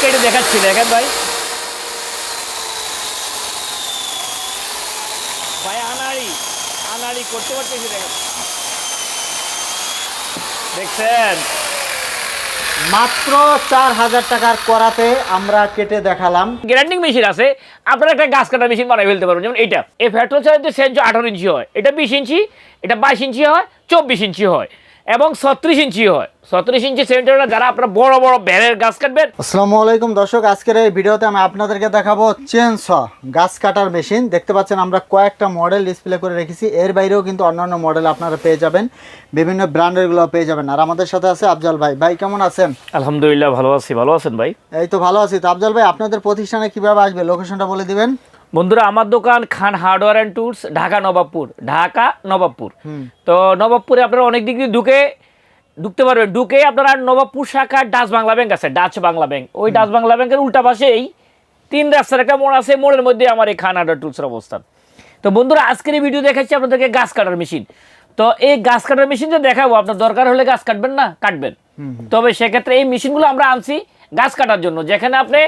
কেটে দেখাচ্ছি দেখেন ভাই। ভাই আনাড়ি আনাড়ি করতে পারতেছি দেখেন। দেখছেন? মাত্র চার হাজার টাকার করাতে আমরা কেটে দেখালাম। গ্রাইন্ডিং মেশিন আছে আপনারা একটা গাছ কাটা মেশিন বানাই ফেলতে পারবেন। যেমন এটা এই পেট্রোল চালিত সেঞ্চো আঠারো ইঞ্চি হয়। এটা বিশ ইঞ্চি এটা বাইশ ইঞ্চি হয় চব্বিশ ইঞ্চি হয়। এবং ছত্রিশ ইঞ্চি হয়। ছত্রিশ ইঞ্চি সেন্টারটা যারা আপনারা বড় বড় ব্যারের গাছ কাটবেন আসসালামু আলাইকুম দর্শক আজকের এই ভিডিওতে আমি আপনাদেরকে দেখাবো চেন স গাছ কাটার মেশিন। দেখতে পাচ্ছেন আমরা কয়েকটা মডেল ডিসপ্লে করে রেখেছি। এর বাইরেও কিন্তু অন্যান্য মডেল আপনারা পেয়ে যাবেন। বিভিন্ন ব্র্যান্ডেরগুলো পেয়ে যাবেন। আর আমাদের সাথে আছে আফজাল ভাই। ভাই কেমন আছেন? আলহামদুলিল্লাহ ভালো আছি। ভালো আছেন ভাই? এই তো ভালো আছি। তো আফজাল ভাই আপনাদের প্রতিষ্ঠানে কীভাবে আসবে? লোকেশনটা বলে দিবেন। বন্ধুরা আমার দোকান Khan hardware and tools Dhaka Nawabpur Dhaka Nawabpur. তো নবাবপুরে আপনারা অনেক দিক দিয়ে ঢুকে ঢুকতে পারবেন। ঢুকে আপনারা নবাবপুর শাখার ডাচ বাংলা ব্যাংক আছে ডাচ বাংলা ব্যাংক। ওই ডাচ বাংলা ব্যাংকের উল্টা পাশেই তিন রাস্তার একটা মোড় আছে মোড়ের মধ্যে আমার এই খান হার্ডওয়্যার টুলসের অবস্থান। তো বন্ধুরা আজকের এই ভিডিও দেখাচ্ছি আপনাদেরকে গাছ কাটার মেশিন। তো এই গাছ কাটার মেশিন যে দেখাবো। আপনার দরকার হলে গাছ কাটবেন না কাটবেন। তবে সেক্ষেত্রে এই মেশিনগুলো আমরা আনছি গাছ কাটার জন্য। যেখানে আপনি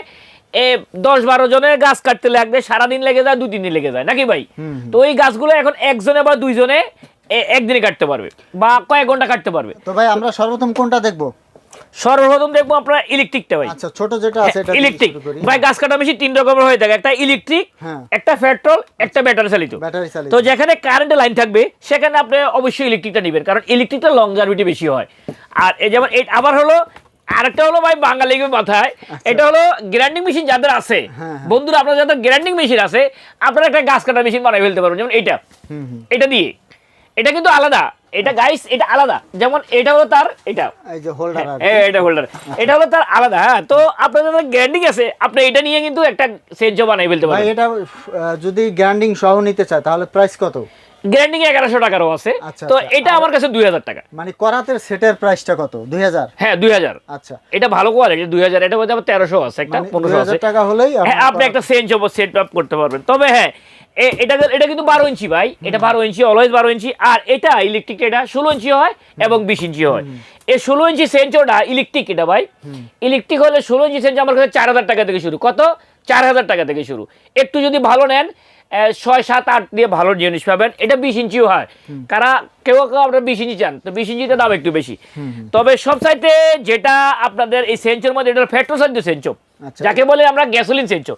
এ দশ বারো জনের গাছ কাটতে লাগবে সারাদিন লেগে যায় দুই দিন লেগে যায় নাকি ভাই? তো ওই গাছগুলো এখন একজনে বা দুইজনে একদিনে কাটতে পারবে বা কয়েক ঘণ্টা কাটতে পারবে। তো ভাই আমরা সর্বপ্রথম কোনটা দেখব? সর্বপ্রথম দেখব আপনার ইলেকট্রিকটা ভাই। আচ্ছা ছোট যেটা আছে এটা ইলেকট্রিক। ভাই গাছ কাটা মেশিন তিন রকমের হয়ে থাকে একটা ইলেকট্রিক হ্যাঁ। একটা পেট্রোল একটা ব্যাটারি চালিত। ব্যাটারি চালিত। তো যেখানে কারেন্টের লাইন থাকবে সেখানে আপনি অবশ্যই ইলেকট্রিকটা নেবেন কারণ ইলেকট্রিকটা লং জার্ভিটি বেশি হয়। আর এই যেমন এই আবার হলো আরেকটা হলো ভাই বাঙালি মাথায় এটা হলো গ্রাইন্ডিং মেশিন যাদের আছে আচ্ছা। হ্যাঁ, হ্যাঁ। বন্ধুরা আপনার যাদের গ্রাইন্ডিং মেশিন আছে আপনারা একটা গাছ কাটা মেশিন বানাই ফেলতে পারবেন। যেমন হুম এটা দিয়ে। এটা কিন্তু আলাদা। এটা গাইস এটা আলাদা। যেমন এটা হলো তার এটা। এই যে হোল্ডার হ্যাঁ, এটা হোল্ডার এটা হলো তার আলাদা হ্যাঁ। তো আপনার যাদের গ্র্যান্ডিং আছে আপনি এটা নিয়ে কিন্তু একটা সেঞ্চো বানাই ফেলতে ভাই পারেন এটা যদি গ্রাইন্ডিং সহ নিতে চায় তাহলে প্রাইস কত? গ্র্যান্ডিং এগারোশো টাকারও আছে। আচ্ছা, তো আচ্ছা। এটা আমার কাছে দুই হাজার টাকা। মানে করাতের সেটের প্রাইসটা কত? দুই হাজার? হ্যাঁ দুই হাজার। আচ্ছা। এটা ভালো কোয়ালিটি দুই হাজার। এটা মধ্যে আবার তেরোশো আছে একটা মানে পনেরোশো আছে। টাকা হলেই হ্যাঁ আপনি একটা সেঞ্চ সেট আপ করতে পারবেন। তবে হ্যাঁ এটা এটা কিন্তু বারো ইঞ্চি ভাই। এটা বারো ইঞ্চি অলওয়েজ বারো ইঞ্চি। আর এটা ইলেকট্রিক এটা ষোলো ইঞ্চি হয় এবং বিশ ইঞ্চি হয়। এই ষোলো ইঞ্চি সেঞ্চোটা ইলেকট্রিক এটা ভাই। ইলেকট্রিক হলে ষোলো ইঞ্চি সেঞ্চ আমার কাছে চার হাজার টাকা থেকে শুরু। কত? চার হাজার টাকা থেকে শুরু। একটু যদি ভালো নেন ছয় সাত আট দিয়ে ভালো জিনিস পাবেন। এটা বিশ ইঞ্চিও হয়। কারা কেউ কেউ আপনার বিশ ইঞ্চি চান তো বিশ ইঞ্চিতে দাম একটু বেশি। তবে সব চাইতে যেটা আপনাদের এই সেঞ্চোর মধ্যে এটা পেট্রোল সাহায্য সেঞ্চো আচ্ছা। যাকে বলে আমরা গ্যাসোলিন সেঞ্চো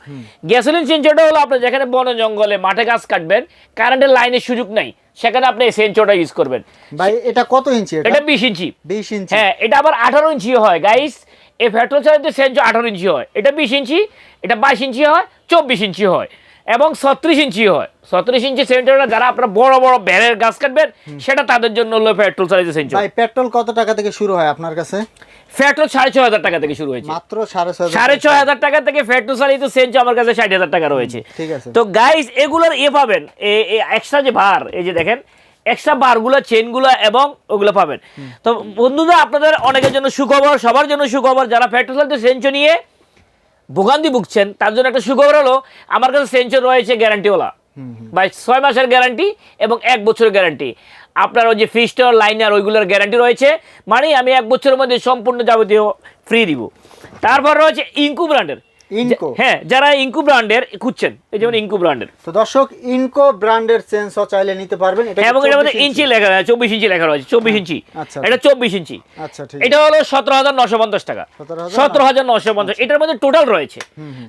গ্যাসোলিন সেঞ্চোটা হলো আপনার যেখানে বন জঙ্গলে মাঠে গাছ কাটবেন কারেন্টের লাইনের সুযোগ নাই সেখানে আপনি এই সেঞ্চোটা ইউজ করবেন। ভাই এটা কত ইঞ্চি এটা? বিশ ইঞ্চি। বিশ ইঞ্চি। হ্যাঁ এটা আবার আঠারো ইঞ্চি হয় গাইস এই পেট্রোল চালিত সেঞ্চো আঠারো ইঞ্চি হয়। এটা বিশ ইঞ্চি এটা বাইশ ইঞ্চি হয় চব্বিশ ইঞ্চি হয়। এবং ছত্রিশ ইঞ্চি হয়। ছত্রিশ ইঞ্চি সেন্টারটা যারা আপনারা বড় বড় ব্যারের গাছ কাটবেন সেটা তাদের জন্য হলো পেট্রোল চালিত ভাই পেট্রোল কত টাকা থেকে শুরু হয় আপনার কাছে? পেট্রোল সাড়ে ছয় হাজার টাকা থেকে শুরু হয়েছে। মাত্র সাড়ে ছয় হাজার টাকা। থেকে পেট্রোল চালিত সেঞ্চো আমার কাছে ষাট হাজার টাকা রয়েছে। ঠিক আছে। তো গাইস এগুলোর এ পাবেন এক্সট্রা যে ভার এই যে দেখেন এক্সট্রা বারগুলো চেনগুলো এবং ওগুলো পাবেন। তো বন্ধুরা আপনাদের অনেকের জন্য সুখবর সবার জন্য সুখবর যারা পেট্রোল চালিত সেঞ্চো নিয়ে ভোগান্তি ভুগছেন তার জন্য একটা সুখবর হলো আমার কাছে সেঞ্চুর রয়েছে গ্যারান্টিওয়ালা। বা ছয় মাসের গ্যারান্টি এবং এক বছরের গ্যারান্টি। আপনার ওই যে ফিস্টার লাইনার ওইগুলোর গ্যারান্টি রয়েছে মানে আমি এক বছরের মধ্যে সম্পূর্ণ যাবতীয় ফ্রি দিব। তারপর রয়েছে ইঙ্কু ব্র্যান্ডের। ইনকো হ্যাঁ যারা ইনকু ব্র্যান্ডের খুঁজছেন এই যেমন ইনকু ব্র্যান্ডের তো দর্শক ইনকো ব্র্যান্ডের চেঞ্জ চাইলে নিতে পারবেন। এটা এবং এটার মধ্যে ইঞ্চি লেখা আছে চব্বিশ ইঞ্চি লেখা রয়েছে চব্বিশ ইঞ্চি। আচ্ছা, এটা চব্বিশ ইঞ্চি। আচ্ছা ঠিক এটা হলো সতেরো হাজার নশো পঞ্চাশ টাকা। 17,950 সতেরো হাজার নশো পঞ্চাশ এটার মধ্যে টোটাল রয়েছে।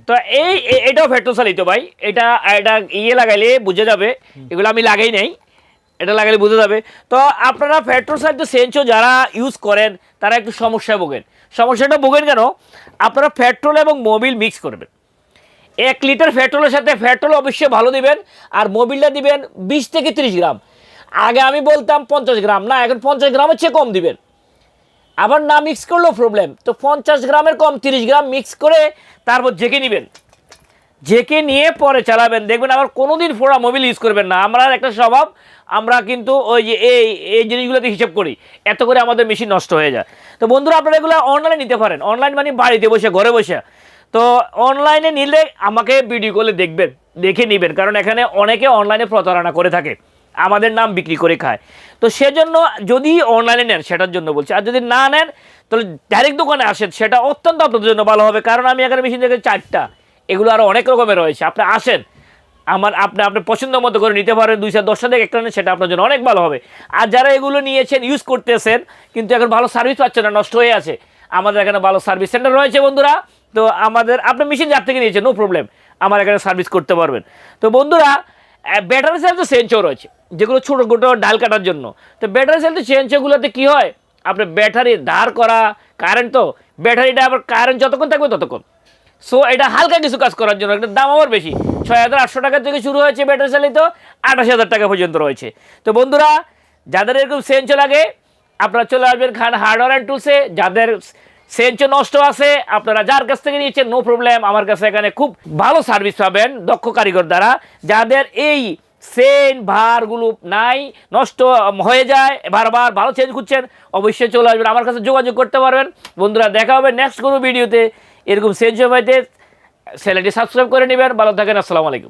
তো এই এটাও পেট্রোল চালিত ভাই। এটা এটা ইয়ে লাগাইলে বুঝে যাবে। এগুলো আমি লাগাই নাই। এটা লাগালে বুঝে যাবে। তো আপনারা পেট্রোল চালিত সেঞ্চো যারা ইউজ করেন, তারা একটু সমস্যায় ভোগেন। সমস্যাটা ভোগেন কেন? আপনারা পেট্রোল এবং মোবিল মিক্স করবেন। এক লিটার পেট্রোলের সাথে পেট্রোল অবশ্যই ভালো দিবেন, আর মোবিলটা দিবেন বিশ থেকে ত্রিশ গ্রাম। আগে আমি বলতাম পঞ্চাশ গ্রাম, না, এখন পঞ্চাশ গ্রামের চেয়ে কম দিবেন। আবার না মিক্স করলেও প্রবলেম তো পঞ্চাশ গ্রামের কম তিরিশ গ্রাম মিক্স করে তারপর জেকে নেবেন। জেকে নিয়ে পরে চালাবেন। দেখবেন আবার কোনোদিন ফোড়া মোবিল ইউজ করবেন না। আমরা একটা স্বভাব, আমরা কিন্তু ওই যে এই এই জিনিসগুলোতে হিসেব করি। এত করে আমাদের মেশিন নষ্ট হয়ে যায়। তো বন্ধুরা, আপনারা এগুলো অনলাইনে নিতে পারেন। অনলাইন মানে বাড়িতে বসে, ঘরে বসে। তো অনলাইনে নিলে আমাকে ভিডিও কলে দেখবেন, দেখে নেবেন। কারণ এখানে অনেকে অনলাইনে প্রতারণা করে থাকে। আমাদের নাম বিক্রি করে খায়। তো সেজন্য যদি অনলাইনে নেন, সেটার জন্য বলছি। আর যদি না নেন, তাহলে ডাইরেক্ট দোকানে আসেন, সেটা অত্যন্ত আপনাদের জন্য ভালো হবে। কারণ আমি এখানে মেশিন দেখে চারটা। এগুলো আরও অনেক রকমের রয়েছে। আপনি আসেন, আমার আপনি আপনি পছন্দ মতো করে নিতে পারেন, দুই দুইশো দশটা থেকে একটা সেটা আপনার জন্য অনেক ভালো হবে। আর যারা এগুলো নিয়েছেন ইউজ করতেছেন, কিন্তু এখন ভালো সার্ভিস পাচ্ছেন না, নষ্ট হয়ে আছে। আমাদের এখানে ভালো সার্ভিস সেন্টার রয়েছে বন্ধুরা, তো আমাদের, আপনি মেশিন যার থেকে নিয়েছেন নো প্রবলেম আমার এখানে সার্ভিস করতে পারবেন। তো বন্ধুরা ব্যাটারি সেল তো সেঞ্চও রয়েছে, যেগুলো ছোটো ছোটো ডাল কাটার জন্য। তো ব্যাটারি সেল তো চেঞ্চগুলোতে কী হয়? আপনার ব্যাটারি ধার করা কারেন্ট তো ব্যাটারিটা আবার কারেন্ট যতক্ষণ থাকবে ততক্ষণ। সো এটা হালকা কিছু কাজ করার জন্য, এটার দাম আবার বেশি। ছয় হাজার আটশো টাকা থেকে শুরু হয়েছে ব্যাটারি চালিত, আঠাশ হাজার টাকা পর্যন্ত রয়েছে। তো বন্ধুরা, যাদের এরকম সেঞ্চো লাগে, আপনারা চলে আসবেন খান হার্ডওয়ার অ্যান্ড টুলসে যাদের সেঞ্চো নষ্ট আছে, আপনারা যার কাছ থেকে নিয়েছেন নো প্রবলেম আমার কাছে এখানে খুব ভালো সার্ভিস পাবেন, দক্ষ কারিগর দ্বারা। যাদের এই সেন ভারগুলো নাই, নষ্ট হয়ে যায়, বারবার ভালো চেঞ্জ করছেন অবশ্যই চলে আসবেন। আমার কাছে যোগাযোগ করতে পারবেন। বন্ধুরা, দেখা হবে নেক্সট কোনো ভিডিওতে এরকম সেঞ্চ পাইতে চ্যানেলটি সাবস্ক্রাইব করে নেবেন। ভালো থাকেন আসসালামু আলাইকুম।